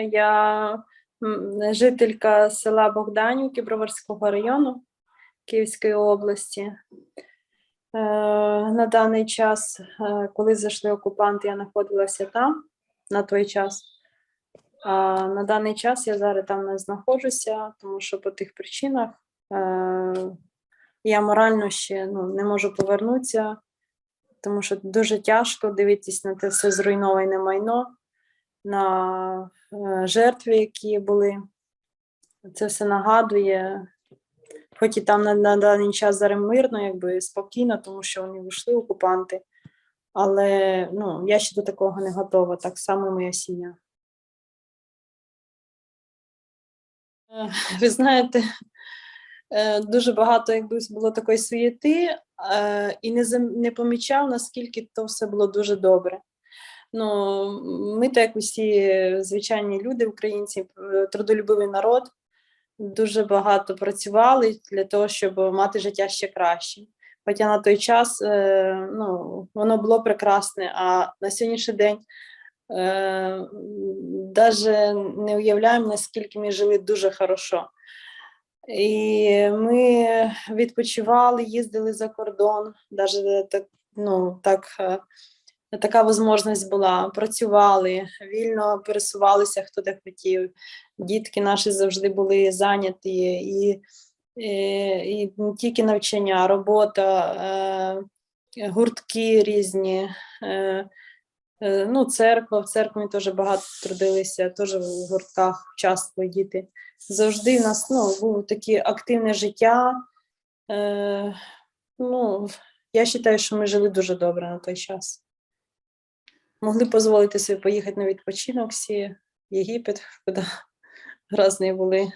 Я жителька села Богданівки Броварського району Київської області. Е, На даний час, е, коли зайшли окупанти, я знаходилася там на той час. А на даний час я зараз там не знаходжуся, тому що по тих причинах е, я морально ще ну, не можу повернутися, тому що дуже тяжко дивитись на те все зруйноване майно, на е, жертви, які були. Це все нагадує, хоч і там на, на даний час зараз мирно, якби спокійно, тому що вони вийшли окупанти. Але ну, я ще до такого не готова, так само моя сім'я. Е, Ви знаєте, е, дуже багато якби було такої суєти, і не помічав, наскільки то все було дуже добре. Ну, ми, так як усі звичайні люди, українці, е, трудолюбивий народ, дуже багато працювали для того, щоб мати життя ще краще. Хоча на той час е, ну, воно було прекрасне, а на сьогоднішній день е, навіть не уявляємо, наскільки ми жили дуже хорошо. І ми відпочивали, їздили за кордон, навіть так, ну, так, е, така можливість була. Працювали, вільно пересувалися, хто де хотів. Дітки наші завжди були зайняті, і, і, і не тільки навчання, робота, е, гуртки різні. Е, Е, Ну, церква, в церкві теж багато трудилися, теж в гуртках участвували діти. Завжди в нас ну, було таке активне життя. Е, ну, я вважаю, що ми жили дуже добре на той час. Могли дозволити собі поїхати на відпочинок всі, в Єгипет, куди різні були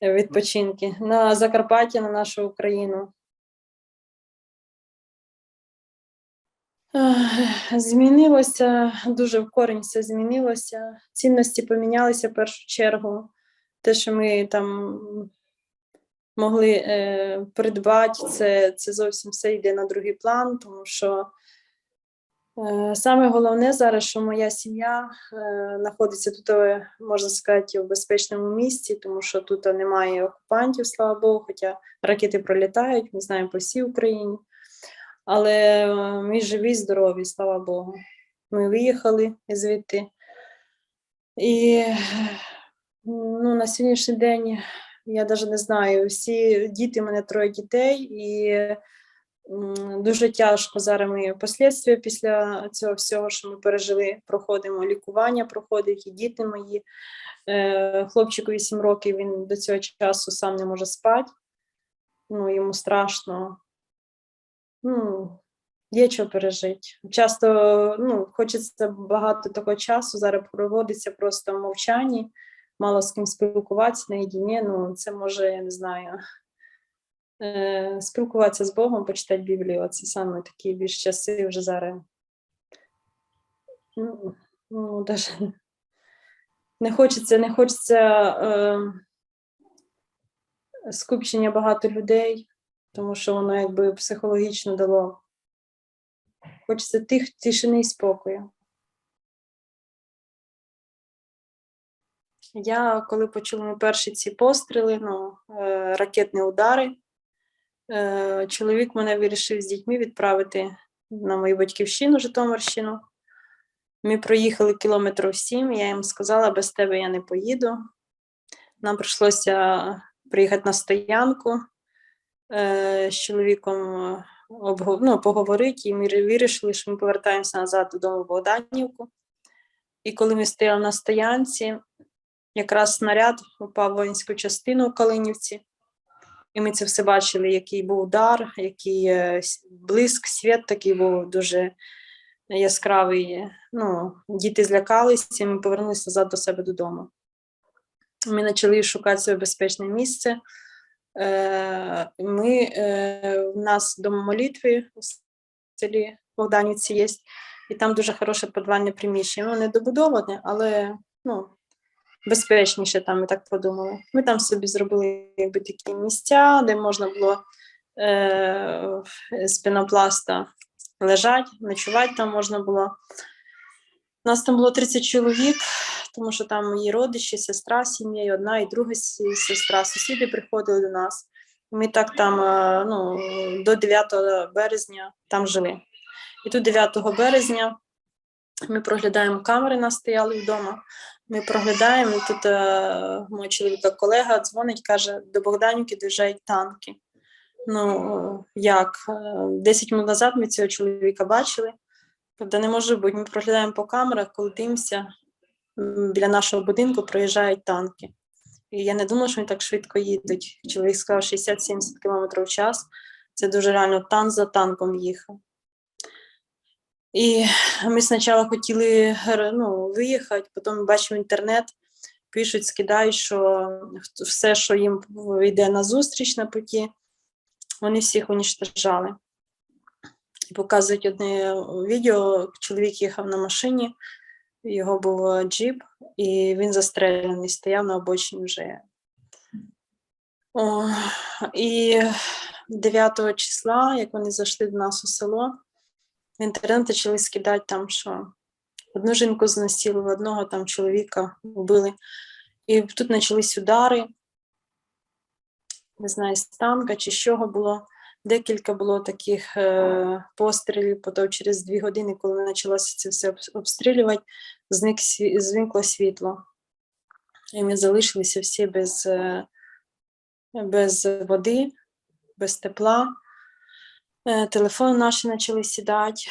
е, відпочинки. На Закарпаття, на нашу Україну. Змінилося, дуже в корінь все змінилося. Цінності помінялися в першу чергу. Те, що ми там могли е, придбати, це, це зовсім все йде на другий план, тому що саме головне зараз, що моя сім'я е, знаходиться тут, е, можна сказати, в безпечному місці, тому що тут немає окупантів, слава Богу, хоча ракети пролітають, ми знаємо по всій Україні. Але е, ми живі, здорові, слава Богу. Ми виїхали звідти. І е, ну, на сьогоднішній день я навіть не знаю, всі діти, в мене троє дітей, і дуже тяжко зараз ми послідствия після цього всього, що ми пережили, проходимо лікування, проходить і діти мої. Е, Хлопчику 8 років, він до цього часу сам не може спати. Ну, йому страшно ну, є що пережити. Часто ну, хочеться багато такого часу, зараз проводиться просто в мовчанні, мало з ким спілкуватися наєдині, ну це може, я не знаю, спілкуватися з Богом, почитати Біблію. Це саме такі більш часи вже зараз. Ну, ну не хочеться, не хочеться е, скупчення багато людей тому що воно якби психологічно дало. Хочеться тих тишини і спокою. Я коли почула перші ці постріли, ну, е, ракетні удари, е, чоловік мене вирішив з дітьми відправити на мою батьківщину, Житомирщину. Ми проїхали кілометрів сім, я їм сказала, без тебе я не поїду. Нам прийшлося приїхати на стоянку, е, з чоловіком е, ну, поговорити, і ми вирішили, що ми повертаємося назад додому в Богданівку. І коли ми стояли на стоянці, якраз снаряд упав в воїнську частину у Калинівці. І ми це все бачили, який був удар, який е, блиск, світ такий був дуже яскравий. Ну, діти злякалися, і ми повернулися назад до себе додому. Ми почали шукати своє безпечне місце. Е, Ми, е, у нас дом молитви у селі Богданівці є, і там дуже хороше підвальне приміщення. Воно не добудоване, але ну, безпечніше там, ми так подумали. Ми там собі зробили якби такі місця, де можна було е, з пінопласта лежати, ночувати там можна було. У нас там було 30 чоловік, тому що там мої родичі, сестра з сім'єю, одна і друга сестра, сусіди приходили до нас. Ми так там е, ну, до 9 березня там жили. І тут 9 березня ми проглядаємо камери, нас стояли вдома. Ми проглядаємо, тут е, мій чоловіка колега дзвонить, каже, до Богданівки доїжджають танки. Ну, як? Е, 10 минут назад ми цього чоловіка бачили. Тобто не може бути. Ми проглядаємо по камерах, коли дивимося, біля нашого будинку проїжджають танки. І я не думала, що вони так швидко їдуть. Чоловік сказав 60-70 км в час. Це дуже реально танк за танком їхав. І ми спочатку хотіли ну, виїхати, потім бачимо інтернет, пишуть, скидають, що все, що їм йде на зустріч на путі, вони всіх унічтожали. І показують одне відео, чоловік їхав на машині, його був джіп, і він застрелений, стояв на обочині вже. О, і 9 числа, як вони зайшли до нас у село, в інтернет почали скидати там, що одну жінку знасилували, одного там чоловіка вбили. І тут почались удари, не знаю, з танка чи з чого було. Декілька було таких е, пострілів, потім через дві години, коли почалося це все обстрілювати, зник, зникло світло. І ми залишилися всі без, е, без води, без тепла. Е, Телефони наші почали сідати.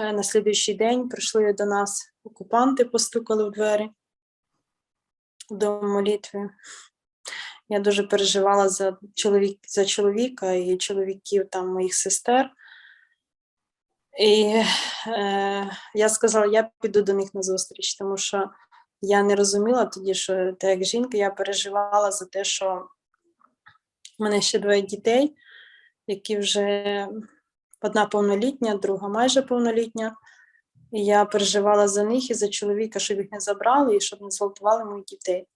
Е, На слідуючий день прийшли до нас окупанти, постукали в двері до молитви. Я дуже переживала за, чоловік, за чоловіка і чоловіків там моїх сестер. І е, я сказала, я піду до них на зустріч, тому що я не розуміла тоді, що та як жінка, я переживала за те, що в мене ще двоє дітей, які вже одна повнолітня, друга майже повнолітня. І я переживала за них і за чоловіка, щоб їх не забрали і щоб не зґвалтували моїх дітей.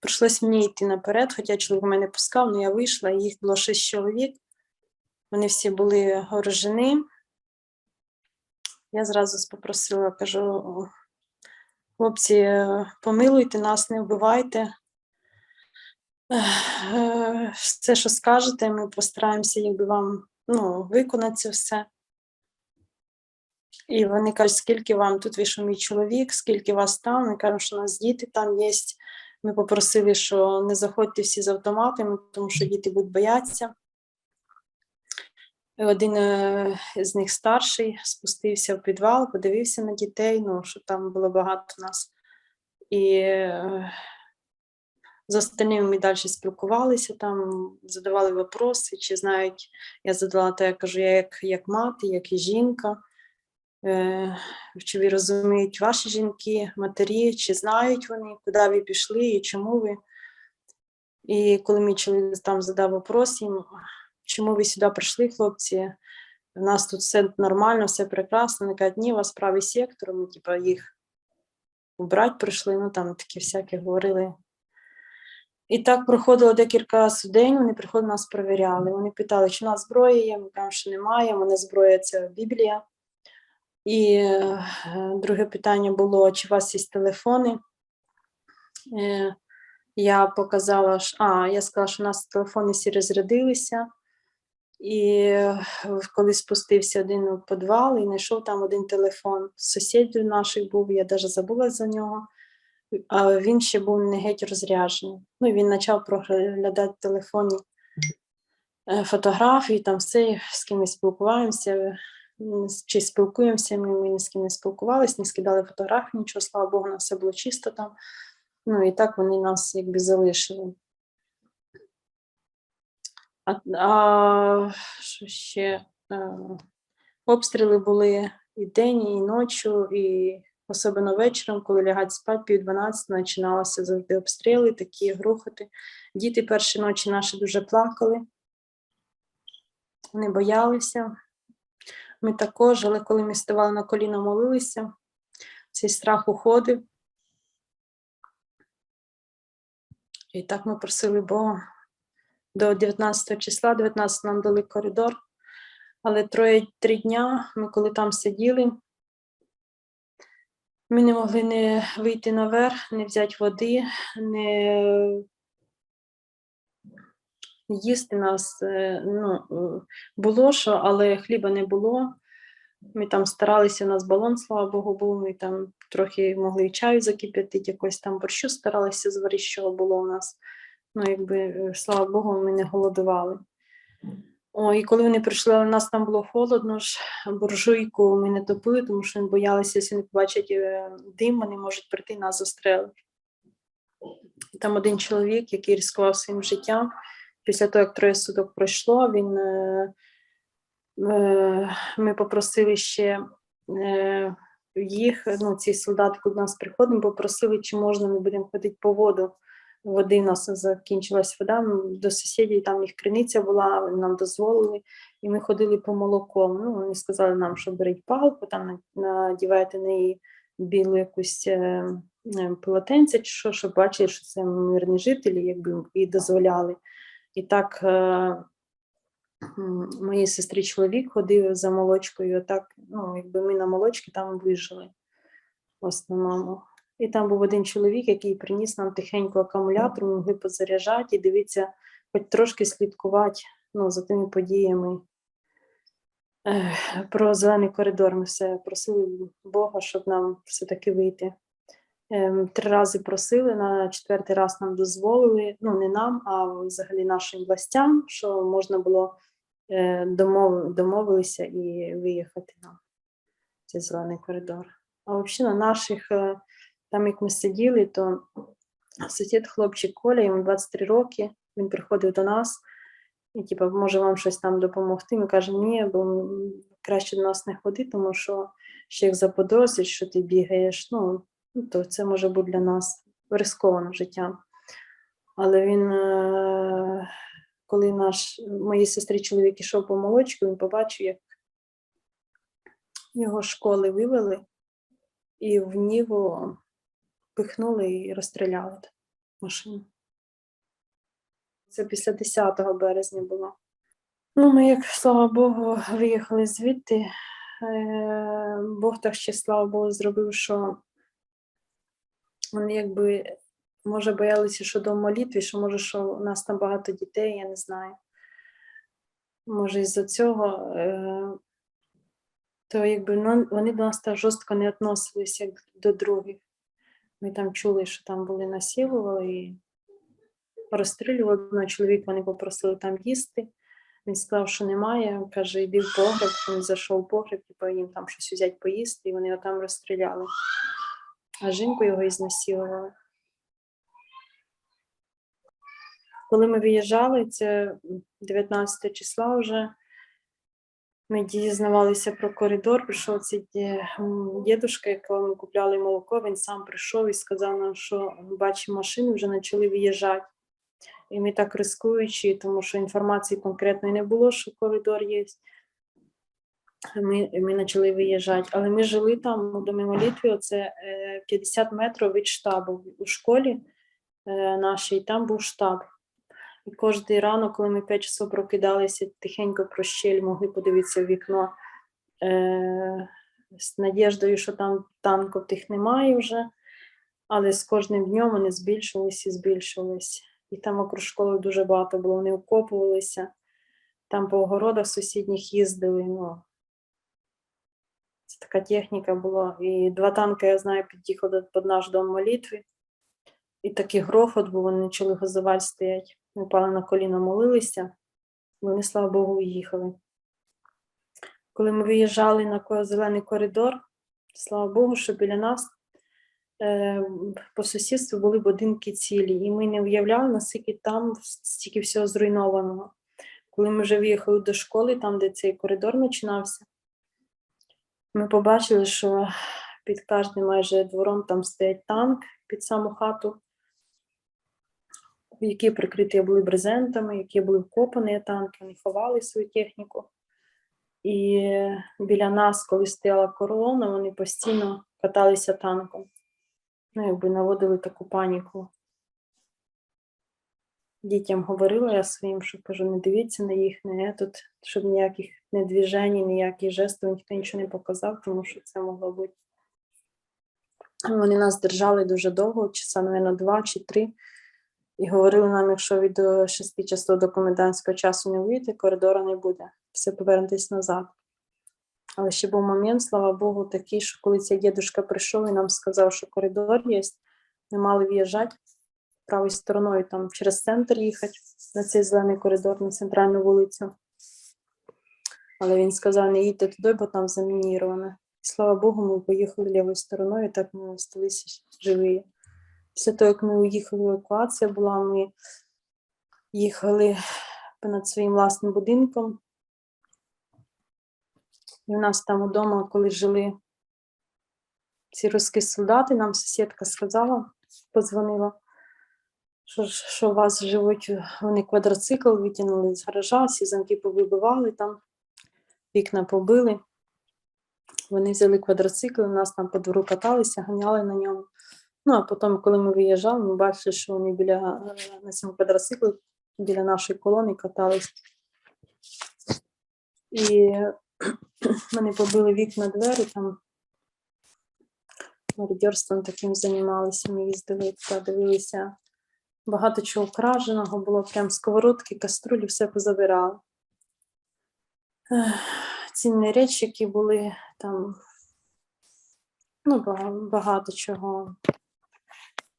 Прийшлось мені йти наперед, хоча чоловік мене пускав, але я вийшла, їх було шість чоловік. Вони всі були оружені. Я зразу попросила, кажу, хлопці, помилуйте нас, не вбивайте. Е, Все, що скажете, ми постараємося якби вам ну, виконати це все. І вони кажуть, скільки вам тут вийшов мій чоловік, скільки вас там. Вони кажуть, що у нас діти там є. Ми попросили, що не заходьте всі з автоматами, тому що діти будуть боятися. Один е, з них старший спустився в підвал, подивився на дітей, ну, що там було багато нас. І е, з остальними ми далі спілкувалися, там задавали вопроси, чи знають, я задала те, я кажу, я як, як мати, як і жінка. Е, чи ви розуміють ваші жінки, матері, чи знають вони, куди ви пішли і чому ви. І коли мій чоловік там задав вопрос їм, чому ви сюди прийшли, хлопці, у нас тут все нормально, все прекрасно. Вони кажуть, ні, у вас правий сектор, ми типу, їх вбрати прийшли, ну там такі всякі говорили. І так проходило декілька разів в день, вони приходили нас перевіряли. Вони питали, чи у нас зброя є, ми кажемо, що немає, мене зброя це Біблія. І е, друге питання було, чи у вас є телефони? Е, Я показала, що, а, я сказала, що у нас телефони всі розрядилися. І е, коли спустився один у підвал і знайшов там один телефон сусідів наших був, я навіть забула за нього, а він ще був не геть розряджений. Ну, він почав проглядати в телефоні е, фотографії, там все, з ким ми спілкуємося, чи спілкуємося, ми, ми з ким не спілкувалися, не скидали фотографії, нічого, слава Богу, на все було чисто там. Ну і так вони нас якби залишили. А, а що ще? Е, Обстріли були і день, і ночі, і особливо вечором, коли лягати спати, пів 12 починалися завжди обстріли, такі грохоти. Діти перші ночі наші дуже плакали, вони боялися. Ми також, але коли ми ставали на коліна, молилися, цей страх уходив. І так ми просили Бога до 19 числа, 19 нам дали коридор, але троє три дня ми коли там сиділи, Ми не могли не вийти наверх, не взяти води, не їсти нас е, ну, е, було що, але хліба не було. Ми там старалися, у нас балон, слава Богу, був. Ми там трохи могли чаю закип'ятити, якось там борщу старалися зварити, що було у нас. Ну, якби, е, слава Богу, ми не голодували. О, і коли вони прийшли, у нас там було холодно ж, буржуйку ми не топили, тому що вони боялися, якщо вони побачать е, дим, вони можуть прийти нас застрелити. Там один чоловік, який ризикував своїм життям, після того, як троє суток пройшло, він, е, е, ми попросили ще е, їх, ну, ці солдати, до нас приходимо, попросили, чи можна ми будемо ходити по воду. Води нас закінчилась вода, до сусідів там їх криниця була, вони нам дозволили, і ми ходили по молоко. Ну, вони сказали нам, що беріть палку, там надівайте на неї білу якусь е, е, полотенце, чи що, щоб бачили, що це мирні жителі, якби і дозволяли. І так е, моїй сестрі чоловік ходив за молочкою, так, ну, якби ми на молочці там вижили в основному. І там був один чоловік, який приніс нам тихенько акумулятор, ми могли позаряджати і дивитися, хоч трошки слідкувати ну, за тими подіями. Про зелений коридор ми все просили Бога, щоб нам все-таки вийти. Ем, Три рази просили, на четвертий раз нам дозволили, ну не нам, а взагалі нашим властям, що можна було е, домов, домовилися і виїхати на цей зелений коридор. А взагалі на наших, е, там як ми сиділи, то сусід хлопчик Коля, йому 23 роки, він приходив до нас і типу, може вам щось там допомогти. Ми кажемо, ні, бо краще до нас не ходи, тому що ще як заподозрять, що ти бігаєш, ну, то це може бути для нас рисковано життя. Але він, е, коли наш моїй сестрі чоловік ішов по молочку, він побачив, як його школи вивели і в Ніву пихнули і розстріляли машину. Це після 10 березня було. Ну, ми, як слава Богу, виїхали звідти. Е, Бог так ще, слава Богу, зробив, що вони якби, може, боялися, що до молитві, що може, що у нас там багато дітей, я не знаю. Може, із-за цього, е, то якби ну, вони до нас так жорстко не відносилися, як до других. Ми там чули, що там були насилували і розстрілювали. Одного чоловік вони попросили там їсти. Він сказав, що немає. Каже, йди в погреб. Він зайшов в погреб, типу, їм там щось взяти поїсти, і вони його там розстріляли. А жінку його і знасилували. Коли ми виїжджали, це 19 числа вже. Ми дізнавалися про коридор, прийшов цей дідушка, якого ми купляли молоко, він сам прийшов і сказав нам, що бачимо машини, вже почали виїжджати. І ми так рискуючи, тому що інформації конкретної не було, що коридор є. Ми, ми почали виїжджати. Але ми жили там у домі молитві, це е, 50 метрів від штабу у школі е, нашій, там був штаб. І кожен ранок, коли ми 5 часов прокидалися, тихенько про щель могли подивитися в вікно е, з надіждою, що там танків тих немає вже, але з кожним днем вони збільшувались і збільшувались. І там округ школи дуже багато було, вони окопувалися, там по огородах сусідніх їздили. Ну, це така техніка була. І два танки, я знаю, під'їхали під наш дом молитви. І такий грохот, бо вони почали газоваль стоять. Ми впали на коліна, молилися. Вони, слава Богу, уїхали. Коли ми виїжджали на зелений коридор, слава Богу, що біля нас е, по сусідству були будинки цілі, і ми не уявляли, наскільки там стільки всього зруйнованого. Коли ми вже виїхали до школи, там, де цей коридор починався, ми побачили, що під кожним майже двором там стоять танк під саму хату, які прикриті були брезентами, які були вкопані танки, вони ховали свою техніку. І біля нас, коли стояла колона, вони постійно каталися танком. Ну, якби наводили таку паніку. Дітям говорила я своїм, що кажу, не дивіться на їх, не тут, щоб ніяких не движень, ніяких жестів, ніхто нічого не показав, тому що це могло бути Вони нас держали дуже довго, часа, мабуть, два чи три. І говорили нам, якщо ви до 6 часов до комендантського часу не вийдете, коридору не буде. Все повернетесь назад. Але ще був момент, слава Богу, такий, що коли цей дідушка прийшов і нам сказав, що коридор є, ми мали в'їжджати правою стороною, там через центр їхати на цей зелений коридор, на центральну вулицю. Але він сказав, не їдьте туди, бо там замініровано. Слава Богу, ми поїхали лівою стороною, і так ми залишилися живі. Після того, як ми уїхали, евакуація була, ми їхали понад своїм власним будинком. І у нас там вдома, коли жили ці русські солдати, нам сусідка сказала, подзвонила, що, що у вас живуть, вони квадроцикл витягнули з гаража, всі замки повибивали там, вікна побили. Вони взяли квадроцикл, у нас там по двору каталися, ганяли на ньому. Ну, а потім, коли ми виїжджали, ми бачили, що вони біля е, на цьому квадроциклі, біля нашої колони катались. І вони побили вікна двері, там мародерством таким займалися. Ми їздили та дивилися. Багато чого вкраженого було, прям сковородки, каструлі, все позабирали. Цінні речі, які були там, ну, багато чого.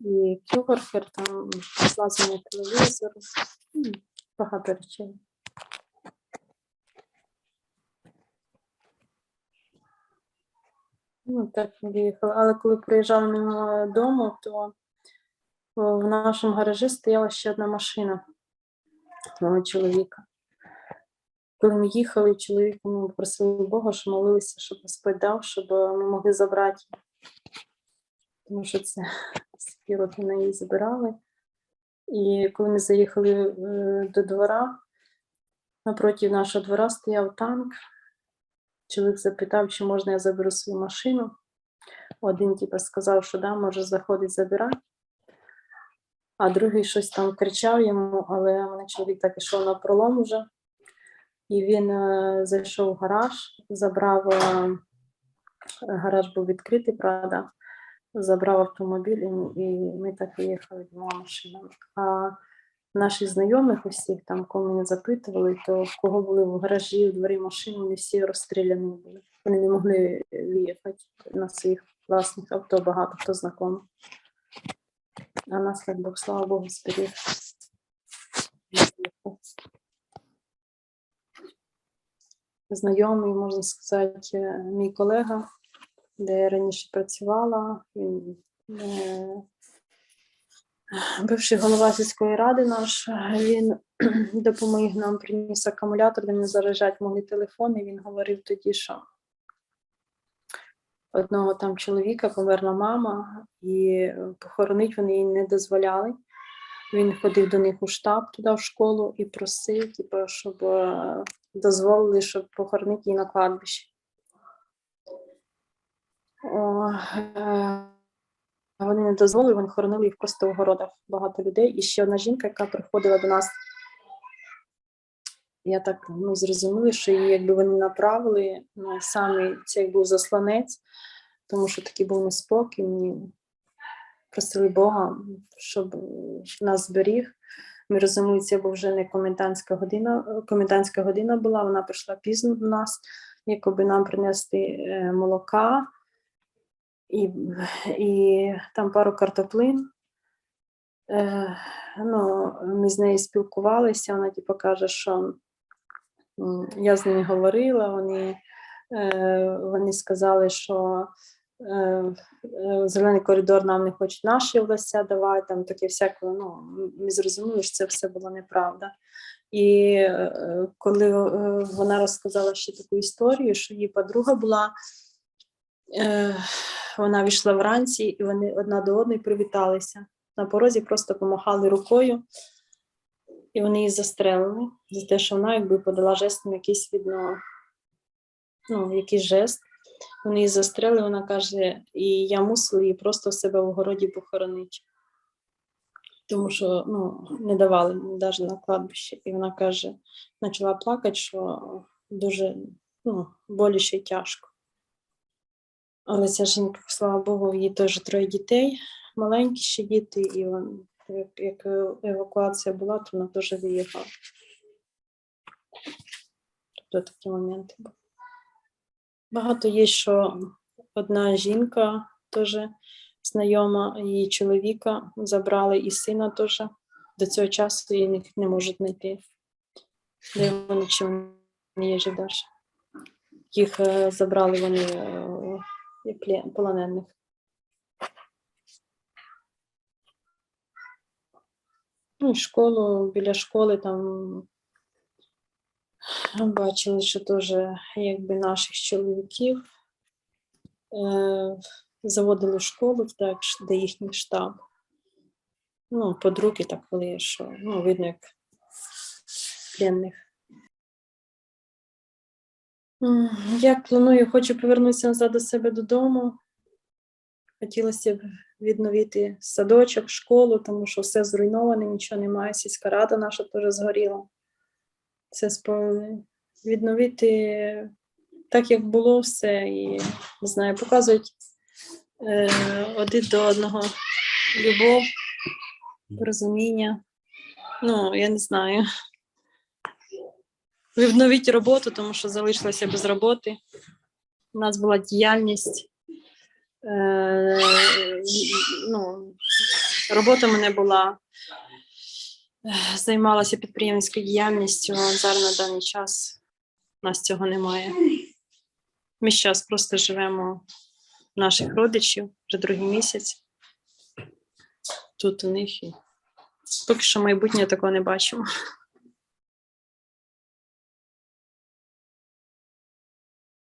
І кюгорхер, там, злазення телевізору, багато речей. Ну, так ми виїхали. Але коли приїжджали мимо дому, то в нашому гаражі стояла ще одна машина мого чоловіка. Коли ми їхали, чоловік ну, просили Бога, що молилися, щоб Господь дав, щоб ми могли забрати. Тому що це такі от вони її забирали. І коли ми заїхали е, до двора, напроти нашого двора стояв танк. Чоловік запитав, чи можна я заберу свою машину. Один типу, сказав, що да, може заходить забирати. А другий щось там кричав йому, але мене чоловік так ішов на пролом уже. І він е, зайшов в гараж, забрав, е, гараж був відкритий, правда, забрав автомобіль, і, ми так виїхали двома машинами. А наші знайомих усіх, там, кого мене запитували, то в кого були в гаражі, у дворі машини, вони всі розстріляні були. Вони не могли виїхати на своїх власних авто, багато хто знайомий. А нас, як Бог, слава Богу, зберіг. Знайомий, можна сказати, е, мій колега, де я раніше працювала. Він е, бивший голова сільської ради наш, він допоміг нам приніс акумулятор, де ми заряджати могли телефони. Він говорив тоді, що одного там чоловіка померла мама, і похоронить вони їй не дозволяли. Він ходив до них у штаб туди в школу і просив, типу, щоб е, дозволили, щоб похоронити її на кладбищі. Е, вони не дозволили, вони хоронили їх просто в городах. Багато людей. І ще одна жінка, яка приходила до нас. Я так ну, зрозуміла, що її якби вони направили на самий цей був засланець, тому що такий був неспокій. Мені просили Бога, щоб нас зберіг. Ми розуміли, це був вже не комендантська година. Комендантська година була, вона прийшла пізно до нас, якоби нам принести е, молока і, і там пару картоплин. Е, ну, ми з нею спілкувалися, вона типу, каже, що я з ними говорила, вони, е, вони сказали, що е, е, зелений коридор нам не хочуть наші властя давати, там таке всяке, ну, ми зрозуміли, що це все було неправда. І е, коли е, вона розказала ще таку історію, що її подруга була, вона війшла вранці, і вони одна до одної привіталися. На порозі просто помахали рукою, і вони її застрелили за те, що вона якби подала жестом якийсь відно, ну, якийсь жест. Вони її застрелили, вона каже, і я мусила її просто в себе в городі похоронити. Тому що ну, не давали навіть на кладбище. І вона каже, почала плакати, що дуже ну, боліше і тяжко. Але ця жінка, слава Богу, їй теж троє дітей, маленькі ще діти, і вон, як, евакуація була, то вона теж виїхала. Тобто такі моменти. Багато є, що одна жінка теж знайома, її чоловіка забрали і сина теж. До цього часу її не, можуть знайти. Де вони чи вони є далі. Їх е, забрали вони пле- полонених. Ну, і школу, біля школи там бачили, що теж якби наших чоловіків е, заводили школу, так, де їхній штаб. Ну, подруги так коли, що ну, видно, як пленних. Я планую, хочу повернутися назад до себе додому. Хотілося б відновити садочок, школу, тому що все зруйноване, нічого немає. Сільська рада наша теж згоріла. Це спо- відновити так, як було все, і не знаю, показують е, один до одного любов, розуміння. Ну, я не знаю. Відновити роботу, тому що залишилася без роботи. У нас була діяльність. Е, ну, робота мене була, е, займалася підприємницькою діяльністю, зараз на даний час у нас цього немає. Ми зараз просто живемо наших родичів вже другий місяць. Тут у них і поки що майбутнє такого не бачимо.